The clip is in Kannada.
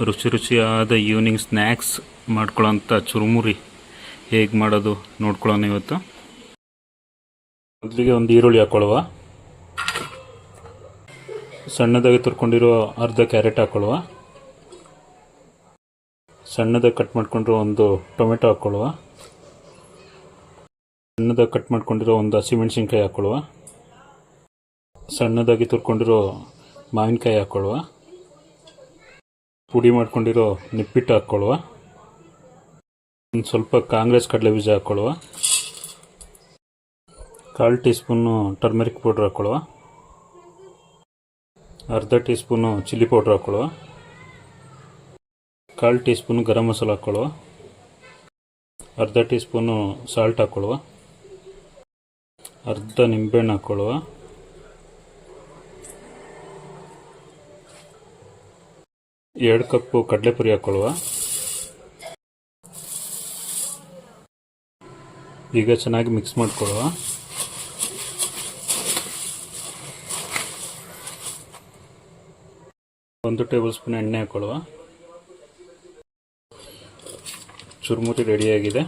ರುಚಿ ರುಚಿಯಾದ ಈವ್ನಿಂಗ್ ಸ್ನ್ಯಾಕ್ಸ್ ಮಾಡ್ಕೊಳ್ಳೋಂಥ ಚುರುಮುರಿ ಹೇಗೆ ಮಾಡೋದು ನೋಡ್ಕೊಳ್ಳೋಣ ಇವತ್ತು. ಮೊದಲಿಗೆ ಒಂದು ಈರುಳ್ಳಿ ಹಾಕ್ಕೊಳ್ಳುವ. ಸಣ್ಣದಾಗಿ ತುರ್ಕೊಂಡಿರೋ ಅರ್ಧ ಕ್ಯಾರೆಟ್ ಹಾಕ್ಕೊಳ್ಳುವ. ಸಣ್ಣದಾಗಿ ಕಟ್ ಮಾಡ್ಕೊಂಡಿರೋ ಒಂದು ಟೊಮೆಟೊ ಹಾಕ್ಕೊಳ್ಳುವ. ಸಣ್ಣದಾಗಿ ಕಟ್ ಮಾಡ್ಕೊಂಡಿರೋ ಒಂದು ಹಸಿಮೆಣಸಿನ್ಕಾಯಿ ಹಾಕ್ಕೊಳ್ಳುವ. ಸಣ್ಣದಾಗಿ ತುರ್ಕೊಂಡಿರೋ ಮಾವಿನಕಾಯಿ ಹಾಕ್ಕೊಳ್ಳುವ. ಪುಡಿ ಮಾಡ್ಕೊಂಡಿರೋ ನಿಪ್ಪಿಟ್ಟು ಹಾಕ್ಕೊಳ್ಳುವ. ಒಂದು ಸ್ವಲ್ಪ ಕಾಂಗ್ರೆಸ್ ಕಡಲೆ ಬೀಜ ಹಾಕ್ಕೊಳ್ಳುವ. ಕಾಲು ಟೀ ಸ್ಪೂನು ಟರ್ಮೆರಿಕ್ ಪೌಡ್ರ್ ಹಾಕ್ಕೊಳ್ಳುವ. ಅರ್ಧ ಟೀ ಸ್ಪೂನು ಚಿಲ್ಲಿ ಪೌಡ್ರ್ ಹಾಕ್ಕೊಳ್ಳುವ. ಕಾಲು ಟೀ ಸ್ಪೂನು ಗರಂ ಮಸಾಲ ಹಾಕ್ಕೊಳ್ಳುವ. ಅರ್ಧ ಟೀ ಸ್ಪೂನು ಸಾಲ್ಟ್ ಹಾಕ್ಕೊಳ್ಳುವ. ಅರ್ಧ ನಿಂಬೆಹಣ್ಣು ಹಾಕ್ಕೊಳ್ಳುವ. ಎರಡು ಕಪ್ಪು ಕಡಲೆಪುರಿ ಹಾಕ್ಕೊಳ್ಳುವ ಈಗ ಚೆನ್ನಾಗಿ ಮಿಕ್ಸ್ ಮಾಡಿಕೊಳ್ಳುವ. ಒಂದು ಟೇಬಲ್ ಸ್ಪೂನ್ ಎಣ್ಣೆ ಹಾಕ್ಕೊಳ್ಳುವ ಚುರುಮುರಿ ರೆಡಿಯಾಗಿದೆ